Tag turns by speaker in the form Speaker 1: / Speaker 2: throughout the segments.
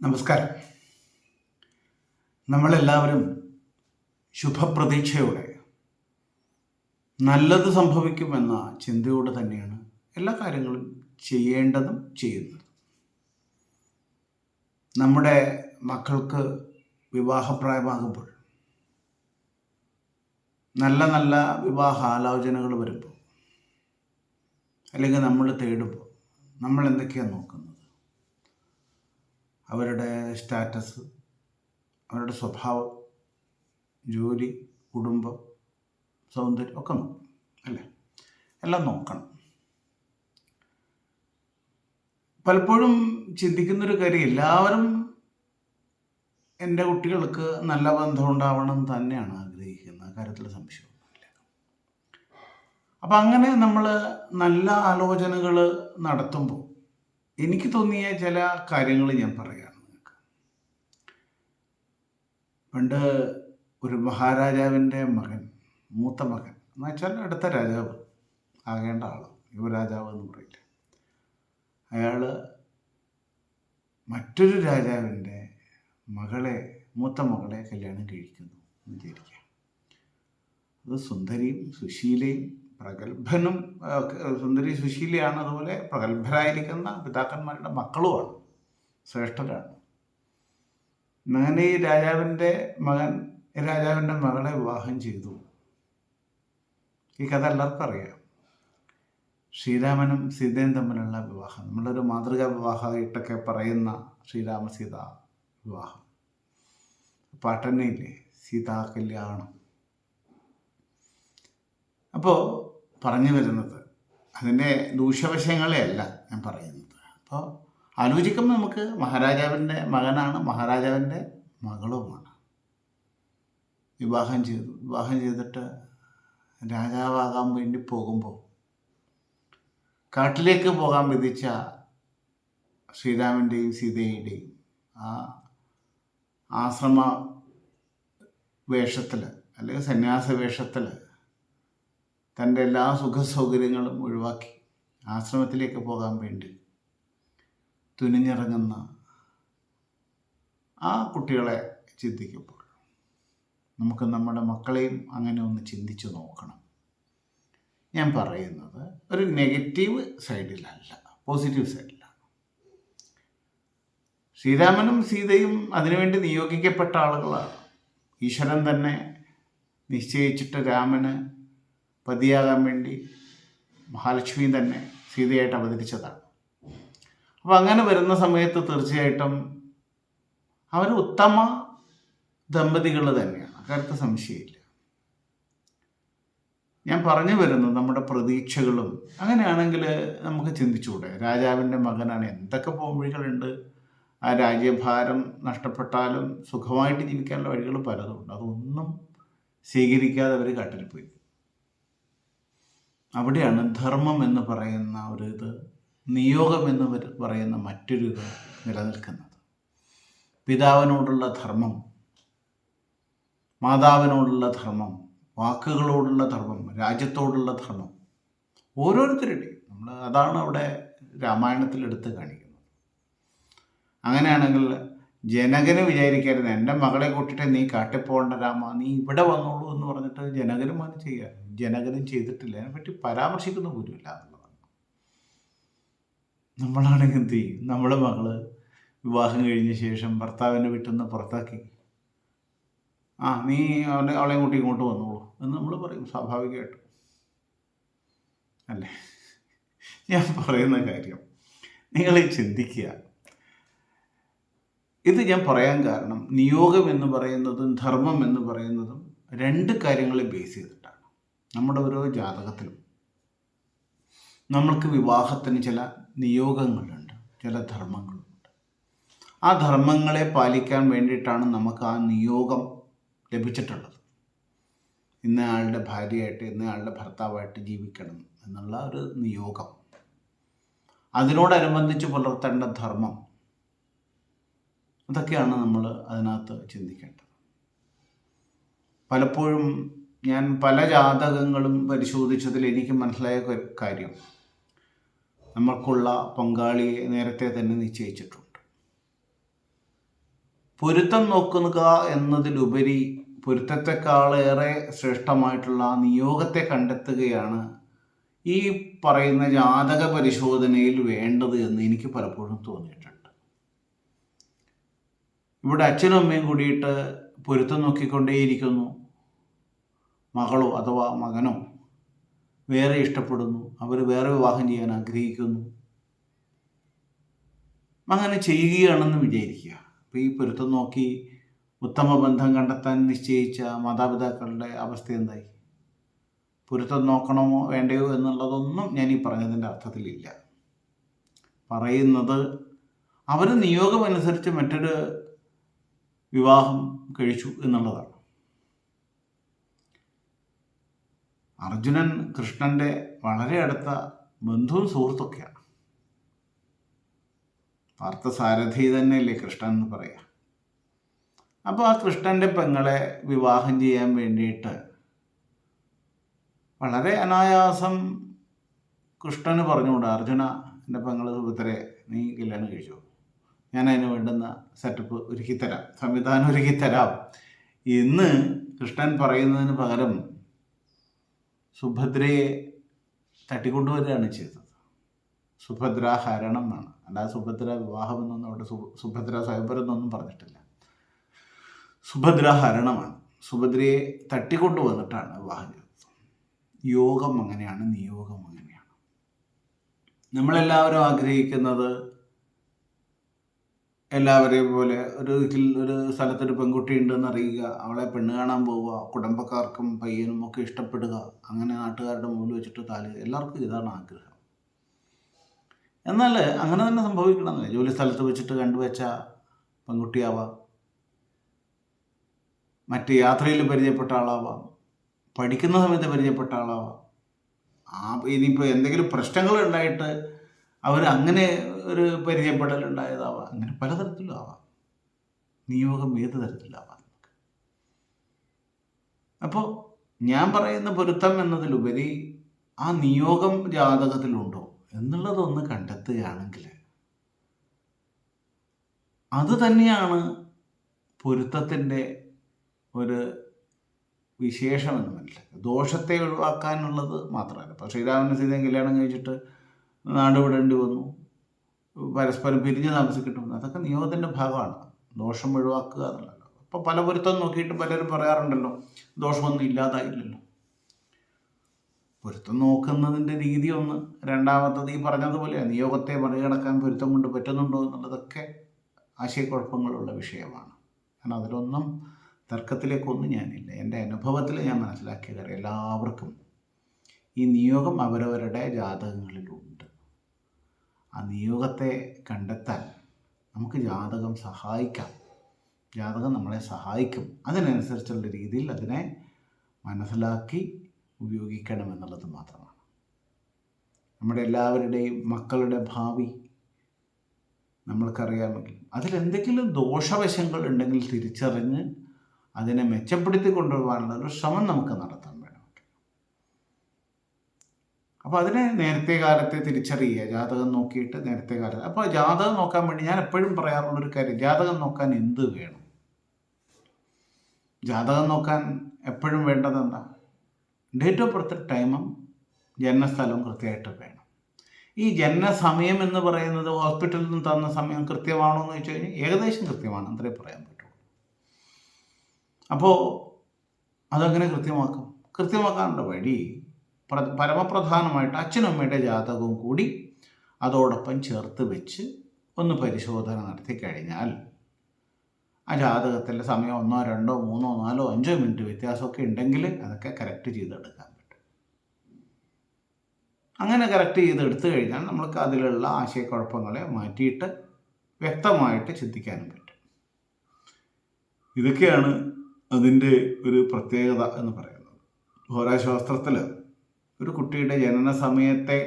Speaker 1: നമസ്കാരം. നമ്മളെല്ലാവരും ശുഭപ്രതീക്ഷയോടെ നല്ലത് സംഭവിക്കുമെന്ന ചിന്തയോടെ തന്നെയാണ് എല്ലാ കാര്യങ്ങളും ചെയ്യേണ്ടതും ചെയ്യുന്നത്. നമ്മുടെ മക്കൾക്ക് വിവാഹപ്രായമാകുമ്പോൾ നല്ല നല്ല വിവാഹ ആലോചനകൾ വരുമ്പോൾ അല്ലെങ്കിൽ നമ്മൾ തേടുമ്പോൾ നമ്മൾ എന്തൊക്കെയാണ് നോക്കുന്നത്? അവരുടെ സ്റ്റാറ്റസ് അവരുടെ സ്വഭാവം ജോലി കുടുംബം സൗന്ദര്യം ഒക്കെ നോക്കും അല്ലേ? എല്ലാം നോക്കണം. പലപ്പോഴും ചിന്തിക്കുന്നൊരു കാര്യം എല്ലാവരും എന്റെ കുട്ടികൾക്ക് നല്ല ബന്ധം ഉണ്ടാവണം തന്നെയാണ് ആഗ്രഹിക്കുന്നത്. കാര്യത്തിൽ സംശയമൊന്നുമില്ല. അപ്പം അങ്ങനെ നമ്മൾ നല്ല ആലോചനകൾ നടത്തുമ്പോൾ എനിക്ക് തോന്നിയ ചില കാര്യങ്ങൾ ഞാൻ പറയാം നിങ്ങൾക്ക്. പണ്ട് ഒരു മഹാരാജാവിന്റെ മകൻ മൂത്ത മകൻ എന്ന് വെച്ചാൽ അടുത്ത രാജാവ് ആകേണ്ട ആൾ യുവരാജാവ് എന്ന് പറയില്ല. അയാൾ മറ്റൊരു രാജാവിന്റെ മകളെ മൂത്ത മകളെ കല്യാണം കഴിക്കുന്നു എന്ന് വിചാരിക്കുക. അത് സുന്ദരിയും സുശീലയും പ്രഗത്ഭനും സുന്ദരി സുശീലയാണ് അതുപോലെ പ്രഗത്ഭരായിരിക്കുന്ന പിതാക്കന്മാരുടെ മക്കളുമാണ് ശ്രേഷ്ഠരാണ്. ഈ രാജാവിന്റെ മകൻ രാജാവിന്റെ മകളെ വിവാഹം ചെയ്തു. ഈ കഥ എല്ലാവർക്കും അറിയാം. ശ്രീരാമനും സീതയും തമ്മിലുള്ള വിവാഹം. നമ്മളൊരു മാതൃകാ വിവാഹമായിട്ടൊക്കെ പറയുന്ന ശ്രീരാമ സീത വിവാഹം. പാട്ടന്നയില്ലേ? സീതാ കല്യാണം. അപ്പോൾ പറഞ്ഞു വരുന്നത്. അതിന്റെ ദൂഷ്യവശങ്ങളെയല്ല ഞാൻ പറയുന്നത്. അപ്പോൾ ആലോചിക്കുമ്പോൾ നമുക്ക് മഹാരാജാവിന്റെ മകനാണ് മഹാരാജാവിന്റെ മകളുമാണ്. വിവാഹം ചെയ്തു വിവാഹം ചെയ്തിട്ട് രാജാവാകാൻ വേണ്ടി പോകുമ്പോൾ കാട്ടിലേക്ക് പോകാൻ വിധിച്ച ശ്രീരാമന്റെയും സീതയുടെയും ആ ആശ്രമ വേഷത്തിൽ അല്ലെങ്കിൽ സന്യാസ വേഷത്തിൽ തന്റെ എല്ലാ സുഖസൗകര്യങ്ങളും ഒഴിവാക്കി ആശ്രമത്തിലേക്ക് പോകാൻ വേണ്ടി തുനിഞ്ഞിറങ്ങുന്ന ആ കുട്ടികളെ ചിന്തിക്കുമ്പോൾ നമുക്ക് നമ്മുടെ മക്കളെയും അങ്ങനെ ഒന്ന് ചിന്തിച്ചു നോക്കണം. ഞാൻ പറയുന്നത് ഒരു നെഗറ്റീവ് സൈഡിലല്ല പോസിറ്റീവ് സൈഡിലാണ്. ശ്രീരാമനും സീതയും അതിനുവേണ്ടി നിയോഗിക്കപ്പെട്ട ആളുകളാണ്. ഈശ്വരൻ തന്നെ നിശ്ചയിച്ചിട്ട് രാമന് പതിയാകാൻ വേണ്ടി മഹാലക്ഷ്മി തന്നെ സീതയായിട്ട് അവതരിച്ചതാണ് അപ്പോൾ അങ്ങനെ വരുന്ന സമയത്ത് തീർച്ചയായിട്ടും അവർ ഉത്തമ ദമ്പതികൾ തന്നെയാണ്. അക്കാര്യത്തിൽ സംശയമില്ല. ഞാൻ പറഞ്ഞു വരുന്നത് നമ്മുടെ പ്രതീക്ഷകളും. അങ്ങനെയാണെങ്കിൽ നമുക്ക് ചിന്തിച്ചുകൂടെ. രാജാവിന്റെ മകനാണ്. എന്തൊക്കെ പോംവഴികളുണ്ട്? ആ രാജ്യഭാരം നഷ്ടപ്പെട്ടാലും സുഖമായിട്ട് ജീവിക്കാനുള്ള വഴികൾ പലതുണ്ട്. അതൊന്നും സ്വീകരിക്കാതെ അവർ കാട്ടിൽ പോയി. അവിടെയാണ് ധർമ്മം എന്ന് പറയുന്ന ഒരു ഇത് നിയോഗം എന്ന് പറയുന്ന മറ്റൊരു ഇത് നിലനിൽക്കുന്നത്. പിതാവിനോടുള്ള ധർമ്മം മാതാവിനോടുള്ള ധർമ്മം വാക്കുകളോടുള്ള ധർമ്മം രാജ്യത്തോടുള്ള ധർമ്മം ഓരോരുത്തരുടെയും. നമ്മൾ അതാണ് അവിടെ രാമായണത്തിൽ എടുത്ത് കാണിക്കുന്നത്. അങ്ങനെയാണെങ്കിൽ ജനകന് വിചാരിക്കരുത്. എന്റെ മകളെ കൂട്ടിട്ട് നീ കാട്ടിൽ പോകേണ്ട രാമ. നീ ഇവിടെ വന്നോളൂ എന്ന് പറഞ്ഞിട്ട് ജനകനും അത് ചെയ്യാറ് ജനകനും ചെയ്തിട്ടില്ല. അതിനെപ്പറ്റി പരാമർശിക്കുന്ന പോലുമില്ല എന്നുള്ളതാണ്. നമ്മളാണെങ്കിൽ എന്ത് ചെയ്യും? നമ്മുടെ മകൾ വിവാഹം കഴിഞ്ഞ ശേഷം ഭർത്താവിന്റെ വീട്ടിൽ നിന്ന് പുറത്താക്കി. ആ നീ അവളെ അവളെയും കൂട്ടി ഇങ്ങോട്ട് വന്നോളൂ എന്ന് നമ്മൾ പറയും സ്വാഭാവികമായിട്ടും. അല്ലേ? ഞാൻ പറയുന്ന കാര്യം നിങ്ങൾ ചിന്തിക്കുക. ഇത് ഞാൻ പറയാൻ കാരണം നിയോഗം എന്ന് പറയുന്നതും ധർമ്മം എന്ന് പറയുന്നതും രണ്ട് കാര്യങ്ങളെ ബേസ് ചെയ്തിട്ടാണ്. നമ്മുടെ ഓരോ ജാതകത്തിലും നമ്മൾക്ക് വിവാഹത്തിന് ചില നിയോഗങ്ങളുണ്ട് ചില ധർമ്മങ്ങളുണ്ട്. ആ ധർമ്മങ്ങളെ പാലിക്കാൻ വേണ്ടിയിട്ടാണ് നമുക്ക് ആ നിയോഗം ലഭിച്ചിട്ടുള്ളത്. ഇന്ന ആളുടെ ഭാര്യയായിട്ട് ഇന്ന ആളുടെ ഭർത്താവായിട്ട് ജീവിക്കണം എന്നുള്ള ഒരു നിയോഗം. അതിനോടനുബന്ധിച്ച് പുലർത്തേണ്ട ധർമ്മം അതൊക്കെയാണ് നമ്മൾ അതിനകത്ത് ചിന്തിക്കേണ്ടത്. പലപ്പോഴും ഞാൻ പല ജാതകങ്ങളും പരിശോധിച്ചതിൽ എനിക്ക് മനസ്സിലായ കാര്യം. നമ്മൾക്കുള്ള പങ്കാളിയെ നേരത്തെ തന്നെ നിശ്ചയിച്ചിട്ടുണ്ട്. പൊരുത്തം നോക്കുക എന്നതിലുപരി പൊരുത്തത്തെക്കാളേറെ ശ്രേഷ്ഠമായിട്ടുള്ള നിയോഗത്തെ കണ്ടെത്തുകയാണ് ഈ പറയുന്ന ജാതക പരിശോധനയിൽ വേണ്ടത് എന്ന് എനിക്ക് പലപ്പോഴും തോന്നിയിട്ടുണ്ട്. ഇവിടെ അച്ഛനും അമ്മയും കൂടിയിട്ട് പൊരുത്തം നോക്കിക്കൊണ്ടേയിരിക്കുന്നു. മകളോ അഥവാ മകനോ വേറെ ഇഷ്ടപ്പെടുന്നു. അവർ വേറെ വിവാഹം ചെയ്യാൻ ആഗ്രഹിക്കുന്നു. അങ്ങനെ ചെയ്യുകയാണെന്ന് വിചാരിക്കുക. അപ്പോൾ ഈ പൊരുത്തം നോക്കി ഉത്തമ ബന്ധം കണ്ടെത്താൻ നിശ്ചയിച്ച മാതാപിതാക്കളുടെ അവസ്ഥ എന്തായി? പൊരുത്തം നോക്കണമോ വേണ്ടയോ എന്നുള്ളതൊന്നും ഞാൻ ഈ പറഞ്ഞതിന്റെ അർത്ഥത്തിലില്ല. പറയുന്നത് അവർ നിയോഗമനുസരിച്ച് മറ്റൊരു വിവാഹം കഴിച്ചു എന്നുള്ളതാണ്. അർജുനൻ കൃഷ്ണന്റെ വളരെ അടുത്ത ബന്ധുവും സുഹൃത്തൊക്കെയാണ് പാർത്ഥസാരഥി തന്നെയല്ലേ കൃഷ്ണൻ എന്ന് പറയാം. അപ്പോൾ ആ കൃഷ്ണന്റെ പെങ്ങളെ വിവാഹം ചെയ്യാൻ വേണ്ടിയിട്ട് വളരെ അനായാസം കൃഷ്ണന് പറഞ്ഞുകൂടാ അർജുന എന്റെ പെങ്ങൾ സുഭദ്രയെ നീ കല്യാണം കഴിച്ചു? ഞാൻ അതിന് വേണ്ടുന്ന സെറ്റപ്പ് ഒരുക്കിത്തരാം സംവിധാനം ഒരുക്കിത്തരാം എന്ന് കൃഷ്ണൻ പറയുന്നതിന് പകരം സുഭദ്രയെ തട്ടിക്കൊണ്ടുവരികയാണ് ചെയ്തത്. സുഭദ്ര ഹരണം എന്നാണ് അല്ലാതെ സുഭദ്ര വിവാഹം എന്നൊന്നും അവിടെ സുഭദ്ര സ്വയംവരം എന്നൊന്നും പറഞ്ഞിട്ടില്ല. സുഭദ്ര ഹരണമാണ്. സുഭദ്രയെ തട്ടിക്കൊണ്ടുവന്നിട്ടാണ് വിവാഹം ചെയ്തത്. യോഗം അങ്ങനെയാണ് നിയോഗം അങ്ങനെയാണ്. നമ്മളെല്ലാവരും ആഗ്രഹിക്കുന്നത് എല്ലാവരെയും പോലെ ഒരു ഒരു സ്ഥലത്തൊരു പെൺകുട്ടി ഉണ്ടെന്ന് അറിയുക അവളെ പെണ്ണ് കാണാൻ പോവുക കുടുംബക്കാർക്കും പയ്യനും ഒക്കെ ഇഷ്ടപ്പെടുക അങ്ങനെ നാട്ടുകാരുടെ മുമ്പിൽ വെച്ചിട്ട് താൽ എല്ലാവർക്കും ഇതാണ് ആഗ്രഹം. എന്നാൽ അങ്ങനെ തന്നെ സംഭവിക്കണമെന്നില്ല. ജോലി സ്ഥലത്ത് വെച്ചിട്ട് കണ്ടുവച്ച പെൺകുട്ടിയാവാം മറ്റ് യാത്രയിൽ പരിചയപ്പെട്ട ആളാവാം പഠിക്കുന്ന സമയത്ത് പരിചയപ്പെട്ട ആളാവാം. ആ ഇനിയിപ്പോൾ എന്തെങ്കിലും പ്രശ്നങ്ങൾ ഉണ്ടായിട്ട് അവർ അങ്ങനെ ഒരു പരിചയപ്പെടലുണ്ടായതാവാം. അങ്ങനെ പലതരത്തിലും ആവാം. നിയോഗം ഏത് തരത്തിലാവാം അപ്പോൾ ഞാൻ പറയുന്ന പൊരുത്തം എന്നതിലുപരി ആ നിയോഗം ജാതകത്തിലുണ്ടോ എന്നുള്ളതൊന്ന് കണ്ടെത്തുകയാണെങ്കിൽ അത് തന്നെയാണ് പൊരുത്തത്തിന്റെ ഒരു വിശേഷമെന്ന് മനസ്സിലാക്കുക. ദോഷത്തെ ഒഴിവാക്കാനുള്ളത് മാത്രമല്ല. ഇപ്പോൾ ശ്രീരാമന് സീതയും കല്യാണം കഴിച്ചിട്ട് നാട് വിടേണ്ടി വന്നു. പരസ്പരം പിരിഞ്ഞ് താമസിക്കട്ടും. അതൊക്കെ നിയോഗത്തിന്റെ ഭാഗമാണ്. ദോഷം ഒഴിവാക്കുക എന്നുള്ളത്. അപ്പോൾ പല പൊരുത്തം നോക്കിയിട്ട് പലരും പറയാറുണ്ടല്ലോ ദോഷമൊന്നും ഇല്ലാതായില്ലല്ലോ. പൊരുത്തം നോക്കുന്നതിന്റെ രീതി ഒന്ന് രണ്ടാമത്തത് ഈ പറഞ്ഞതുപോലെ നിയോഗത്തെ മറികടക്കാൻ പൊരുത്തം കൊണ്ട് പറ്റുന്നുണ്ടോ എന്നുള്ളതൊക്കെ ആശയക്കുഴപ്പങ്ങളുള്ള വിഷയമാണ്. കാരണം അതിലൊന്നും തർക്കത്തിലേക്കൊന്നും ഞാനില്ല. എന്റെ അനുഭവത്തിൽ ഞാൻ മനസ്സിലാക്കിയ കാര്യം എല്ലാവർക്കും ഈ നിയോഗം അവരവരുടെ ജാതകങ്ങളിലുണ്ട്. ആ നിയോഗത്തെ കണ്ടെത്താൻ നമുക്ക് ജാതകം സഹായിക്കാം. ജാതകം നമ്മളെ സഹായിക്കും. അതിനനുസരിച്ചുള്ള രീതിയിൽ അതിനെ മനസ്സിലാക്കി ഉപയോഗിക്കണം എന്നുള്ളത് മാത്രമാണ്. നമ്മുടെ എല്ലാവരുടെയും മക്കളുടെ ഭാവി നമ്മൾക്കറിയാമെങ്കിൽ അതിലെന്തെങ്കിലും ദോഷവശങ്ങൾ ഉണ്ടെങ്കിൽ തിരിച്ചറിഞ്ഞ് അതിനെ മെച്ചപ്പെടുത്തി കൊണ്ടുപോകാനുള്ള ഒരു ശ്രമം നമുക്ക് നടത്താൻ വേണം അപ്പോൾ അതിനെ നേരത്തെ കാലത്തെ തിരിച്ചറിയുക. ജാതകം നോക്കിയിട്ട് നേരത്തെ കാലത്ത് അപ്പോൾ ജാതകം നോക്കാൻ വേണ്ടി ഞാൻ എപ്പോഴും പറയാറുള്ളൊരു കാര്യം ജാതകം നോക്കാൻ എന്ത് വേണം? ജാതകം നോക്കാൻ എപ്പോഴും വേണ്ടത് എന്താ? ഡേറ്റ് ഓഫ് ബർത്ത് ടൈമും ജനനസ്ഥലവും കൃത്യമായിട്ട് വേണം. ഈ ജനനസമയം എന്ന് പറയുന്നത് ഹോസ്പിറ്റലിൽ നിന്ന് തന്ന സമയം കൃത്യമാണോ എന്ന് വെച്ച് കഴിഞ്ഞാൽ ഏകദേശം കൃത്യമാണ്. അത്രേ പറയാൻ പറ്റുള്ളൂ. അപ്പോൾ അതങ്ങനെ കൃത്യമാക്കും. കൃത്യമാക്കാനുള്ള വഴി പരമപ്രധാനമായിട്ട് അച്ഛനും അമ്മയുടെ ജാതകവും കൂടി അതോടൊപ്പം ചേർത്ത് വെച്ച് ഒന്ന് പരിശോധന നടത്തി കഴിഞ്ഞാൽ ആ ജാതകത്തിന്റെ സമയം ഒന്നോ രണ്ടോ മൂന്നോ നാലോ അഞ്ചോ മിനിറ്റ് വ്യത്യാസമൊക്കെ ഉണ്ടെങ്കിൽ അതൊക്കെ കറക്റ്റ് ചെയ്തെടുക്കാൻ പറ്റും. അങ്ങനെ കറക്റ്റ് ചെയ്തെടുത്തു കഴിഞ്ഞാൽ നമ്മൾക്ക് അതിലുള്ള ആശയക്കുഴപ്പങ്ങളെ മാറ്റിയിട്ട് വ്യക്തമായിട്ട് ചിന്തിക്കാനും പറ്റും. ഇതൊക്കെയാണ് അതിന്റെ ഒരു പ്രത്യേകത എന്ന് പറയുന്നത്. ഹോരാശാസ്ത്രത്തിൽ ഒരു കുട്ടിയുടെ ജനന സമയത്തെ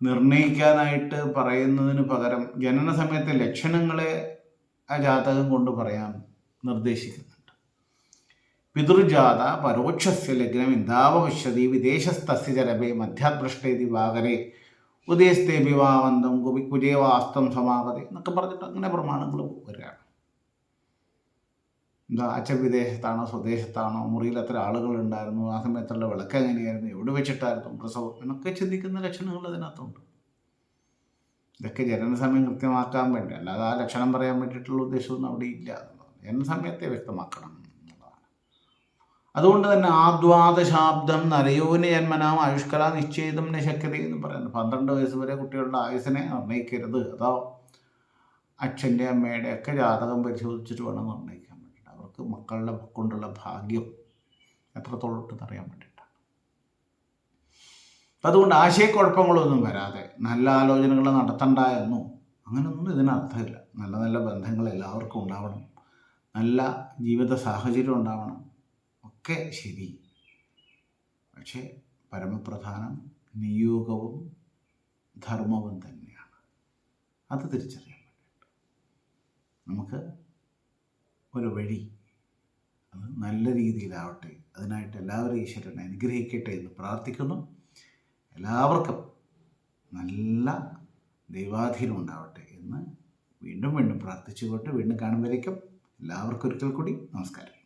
Speaker 1: നിർണയിക്കാനായിട്ട് പറയുന്നതിന് പകരം ജനന സമയത്തെ ലക്ഷണങ്ങളെ ആ ജാതകം കൊണ്ട് പറയാൻ നിർദ്ദേശിക്കുന്നുണ്ട്. പിതൃജാത പരോക്ഷസ്യ ലഗ്നം ഇന്ദാവശ്യതി വിദേശസ്ഥസ്യ ചരഭേ മധ്യാഭ്രഷ്ടേതി വാകരെ ഉദയസ്തേ വിവാഹന്തം കുബി കുജയവാസ്തം സമാഗതി എന്നൊക്കെ പറഞ്ഞിട്ട് അങ്ങനെ പ്രമാണങ്ങൾ വരികയാണ് എന്താ അച്ഛൻ വിദേശത്താണോ സ്വദേശത്താണോ മുറിയിൽ എത്ര ആളുകളുണ്ടായിരുന്നു ആ സമയത്തുള്ള വിളക്ക് എങ്ങനെയായിരുന്നു എവിടെ വെച്ചിട്ടായിരുന്നു പ്രസവം എന്നൊക്കെ ചിന്തിക്കുന്ന ലക്ഷണങ്ങൾ അതിനകത്തുണ്ട് ഇതൊക്കെ ജനനസമയം കൃത്യമാക്കാൻ വേണ്ടി അല്ലാതെ ആ ലക്ഷണം പറയാൻ വേണ്ടിയിട്ടുള്ള ഉദ്ദേശമൊന്നും അവിടെ ഇല്ല. ജനനസമയത്തെ വ്യക്തമാക്കണം എന്നുള്ളതാണ്. അതുകൊണ്ട് തന്നെ ആദ്വാദശാബ്ദം നരയോന് ജന്മനാം ആയുഷ്കല നിശ്ചയിതം നിശക്യത എന്ന് പറയുന്നത് പന്ത്രണ്ട് വയസ്സ് വരെ കുട്ടികളുടെ ആയുസിനെ നിർണയിക്കരുത് അതോ അച്ഛന്റെ അമ്മയുടെ ഒക്കെ ജാതകം പരിശോധിച്ചിട്ട് വേണം നിർണയിക്കാൻ വേണ്ടിയിട്ട് അവർക്ക് മക്കളുടെ കൊണ്ടുള്ള ഭാഗ്യം എത്രത്തോളം അറിയാൻ വേണ്ടിയിട്ടാണ്. അതുകൊണ്ട് ആശയക്കുഴപ്പങ്ങളൊന്നും വരാതെ നല്ല ആലോചനകൾ നടത്തണ്ട എന്നോ അങ്ങനെയൊന്നും ഇതിനർത്ഥമില്ല. നല്ല നല്ല ബന്ധങ്ങൾ എല്ലാവർക്കും ഉണ്ടാവണം. നല്ല ജീവിത സാഹചര്യം ഉണ്ടാവണം. ഒക്കെ ശരി. പക്ഷേ പരമപ്രധാനം നിയോഗവും ധർമ്മവും തന്നെയാണ്. അത് തിരിച്ചറിയാൻ വേണ്ടിയിട്ട് നമുക്ക് ഒരു വഴി നല്ല രീതിയിലാവട്ടെ. അതിനായിട്ട് എല്ലാവരും ഈശ്വരനെ അനുഗ്രഹിക്കട്ടെ എന്ന് പ്രാർത്ഥിക്കുന്നു. എല്ലാവർക്കും നല്ല ദൈവാധീനം ഉണ്ടാവട്ടെ എന്ന് വീണ്ടും വീണ്ടും പ്രാർത്ഥിച്ചുകൊണ്ട് വീണ്ടും കാണുമ്പോഴേക്കും എല്ലാവർക്കും ഒരിക്കൽ കൂടി നമസ്കാരം.